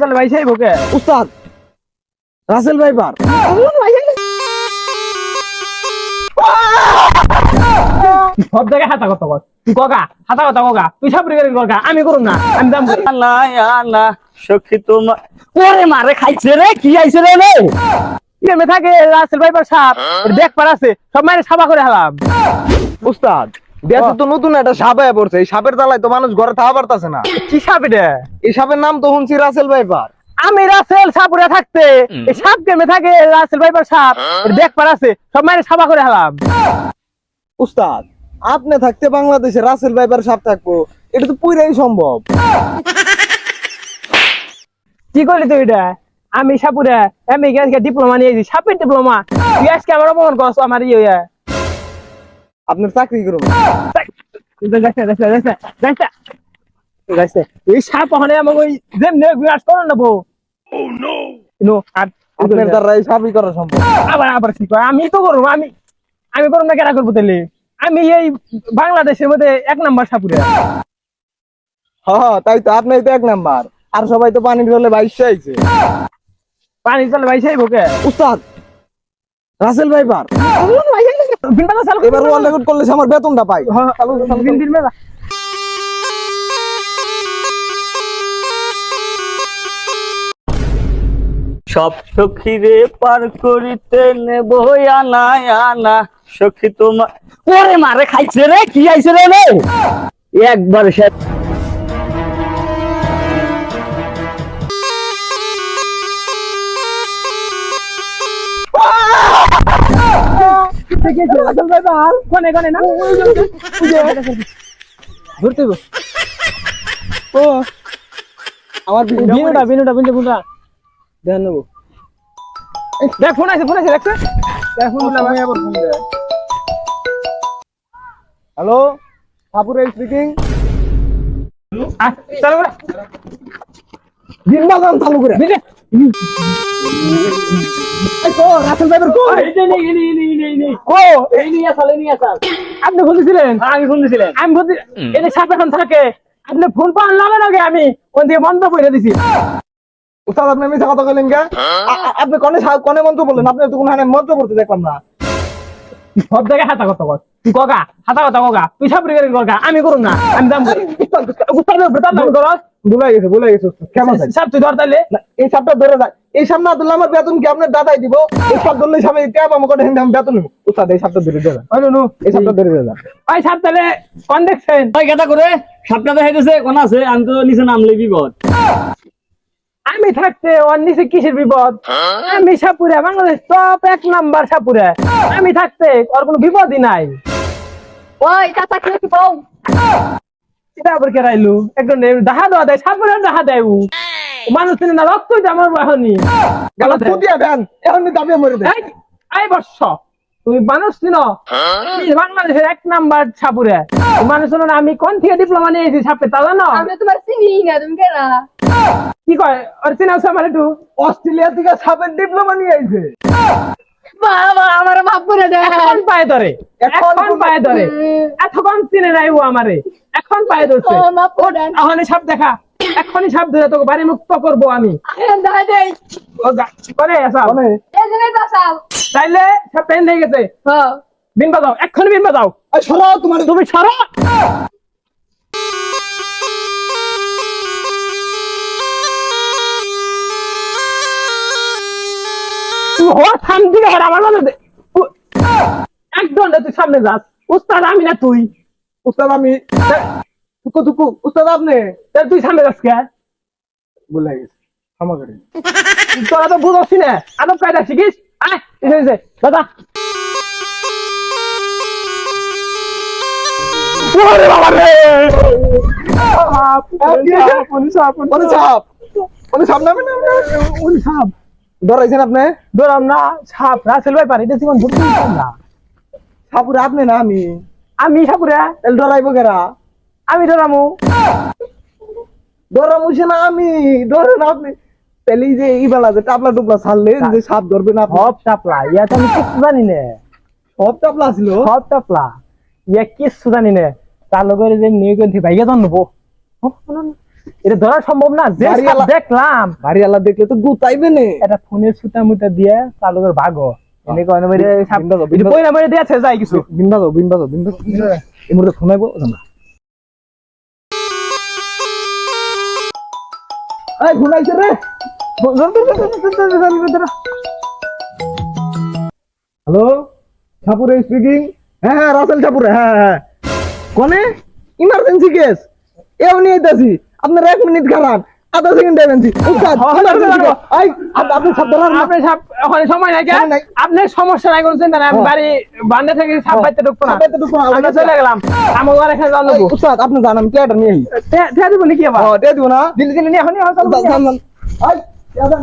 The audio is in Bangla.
চল ভাই সাহেব ওকে উস্তাদ রাসেল ভাইপার। সব জায়গায় হাতা কথা কর তুই কগা হাতা কথা কগা তুই সাপুরি করে কগা আমি করুম না আমি দাম সখী তোমার ওরে মারে খাইছে রে কি আইছে রে রে? থাকে রাসেল সাপ দেখ পার আছে সব মাইরে সাবা করে হালাম। উস্তাদ দেশে তো নতুন একটা সাপ হয়ে পড়ছে। এই সাপের জ্বালায় তো মানুষ ঘরে থাকা পারতাছে না। কি সাপ এটা? এই সাপের নাম তো শুনছি রাসেল ভাইপার। আমি রাসেল সাপুরে থাকতে। এই সাপ গেমে থাকে? রাসেল ভাইপার সাপ। দেখ পার আছে। সব মাইরে সাবা করে হালাম। উস্তাদ আপনি থাকতে বাংলাদেশে রাসেল ভাইপার সাপ থাকব। এটা তো পুরাই সম্ভব। কি করলি তুই এটা? আমি সাপুরে আমি আজকে ডিপ্লোমা নিয়েছি সাপের ডিপ্লোমা। তুই আজকে আমার অপমান করছ আমার ইয়ে। আপনার চাকরি করুন। এই সাপ ওখানে আমাকে ওই যেমনি করো না বউ। নো আর আপনার দ্বারা এই সাপই করা সম্ভব। আবার আবার কি আমি তো করব আমি আমি করব না কেনা করব তাহলে আমি এই বাংলাদেশের মধ্যে এক নাম্বার সাপুরে। হ্যাঁ তাই তো আপনি তো এক নাম্বার। আর সবাই তো পানির জলে বাইশে আইছে। পানি চলে ভাই সেই বুকে উস্তাদ রাসেল চালু এবার রেকর্ড করলে আমার বেতনটা পাই হ্যাঁ, বিন বিন সব সখী রে পার করিতে নেব আনা আনা। সখী তোমার ওরে মারে খাইছে রে কি আইছে রে রে? একবার সে ভাই কোনে কোনে না ধরতে ও আমার বিনুটা বিনুটা বিনুটা বিনুটা দেখ নেব দেখ ফোন আছে ফোন আছে দেখছে দেখ ফোন হ্যালো ঠাকুর স্পিকিং চালু করে দিন বাজান চালু করে আপনি ফোন আমি আমি যে সাপ এখন থাকে আপনি ফোন পাওয়ার লাগে লাগে আমি ওন বন্ধ করে দিছি। উস্তাদ আপনি মিথ্যা কথা বললেন কে? আ- আপনি কনে কনে মন্ত্র বললেন আপনি তো কোনো মন্ত্র পড়তে দেখলাম না। সব জায়গায় হাতা কথা কর তুই কগা? হাতা কথা কগা? তুই সাপুরি করে কগা? আমি করুম না আমি দাম করি উস্তাদ উস্তাদ। নাম করস। গেছে কেমন আছে? তুই ধর তাইলে। এই সাপটা ধরে যায় এই সাপ না আমার বেতন কি আপনার দাদাই দিব? এই সাপ ধরলে সামনে ট্যাপ আমাকে দেখেন আমি বেতন উস্তাদ এই সাপটা ধরে দেয় ওই নুনু। এই সাপটা ধরে দেয় ওই সাপ তাহলে কোন দেখছেন? ভাই কেটা করে সাপটা দেখাইতেছে কোন আছে? আমি তো নিচে নামলে বিপদ। আমি থাকতে ওর নিচে কিসের বিপদ? আমি সাপুরে বাংলাদেশ টপ এক নাম্বার সাপুরে। আমি থাকতে ওর কোনো বিপদই নাই। ওই চাচা কি কি বউ? এটা আবার কে রাইলু? একদম দেখা দেওয়া দেয় সাপুরে দেখা দেয় ও মানুষ না রক্ত আমার বাহনি গালা দেন। এখন দাবি মরে দেন এই এই বর্ষ তুমি মানুষ চিনো? বাংলাদেশের এক নাম্বার সাপুরে। মানুষ না আমি কোন থেকে ডিপ্লোমা নিয়েছি সাপে তা জানো? আমি তোমার চিনি না তুমি কেনা কি কয়? ওর চিনাও আমার একটু। অস্ট্রেলিয়া থেকে সাপের ডিপ্লোমা নিয়ে আইছে। বাবা আমার বাপ করে দেন। এখন পায়ে ধরে। এখন পায়ে ধরে। এতক্ষণ চিনে নাই ও আমারে। এখন পায়ে ধরছে। এখনই সাপ দেখা। এখনই সাপ ধরে তোকে বাড়ি মুক্ত করব আমি। তাইলে সব পেন হয়ে গেছে। হ্যাঁ বিন বাজাও এক্ষুনি বিন বাজাও। সরাও তোমার তুমি সরো। থাম দিকে আমার মাঝে একদম না তুই সামনে যাস। উস্তাদ আমি না তুই। উস্তাদ আমি টুকু টুকু উস্তাদ আপনি? তুই সামনে যাস কে? ভুলে গেছে। ক্ষমা করেন তোরা তো বুঝছি না। আদব কায়দা শিখিস? আয় দাদা। ওরে বাবা রে! পুলিশ সাপ সাপ সাপ। নামে না? সাপ। ধরাইছেন আপনি? ধরাম না সাপ। রাসেল ভাই পারি এটা জীবন ধরতে না? সাপুরে আপনি না আমি? আমি সাপুরে। এল ডরাইবো কেরা? আমি ধরামু ধরা মুছে না আমি আপনি। তাহলে যে এই বেলা যে টাপলা টুপলা ছাড়লেন যে সাপ ধরবে না সব টাপলা ইয়া তো আমি কিচ্ছু জানি না। সব টাপলা ছিল? সব টাপলা ইয়া কিচ্ছু জানি না। তার যে নিয়ে গেছি ভাইয়া জানব এটা ধরা সম্ভব না যে বাড়ি দেখলাম। বাড়িওয়ালা দেখলে তো গুতাইবে নে। এটা ফোনের সুতা মুতা দিয়ে চালকের ভাগো। এনে কয় না মেরে সাপ যাই কিছু এই মুহূর্তে এই রে হ্যালো ঠাকুরে স্পিকিং হ্যাঁ হ্যাঁ রাসেল ঠাকুরে হ্যাঁ হ্যাঁ কোনে ইমার্জেন্সি কেস এও নিয়ে আপনার এক মিনিট খারাপ আধা সেকেন্ড হ্যাঁ, হ্যাঁ। এই আপ- আপনি সব ধরার আপনি সাপ ওখানে সময় নাই। আপনার সমস্যা নাই। কোনো চিন্তা নাই আমি হ্যাঁ। বাড়ি বান্ধে থেকে সাপ পাইতে ঢুকবো না। পাইতে ঢুকবো না, আমি চলে গেলাম। আমার ওখানে এখানে জানো উস্তাদ আপনি জানেন আমি নিয়ে আই ঠেয়া দিব নাকি আবার? ও দিয়ে দিব না। দিল্লি দিল্লি নিয়ে এখনই যান, যান, যান।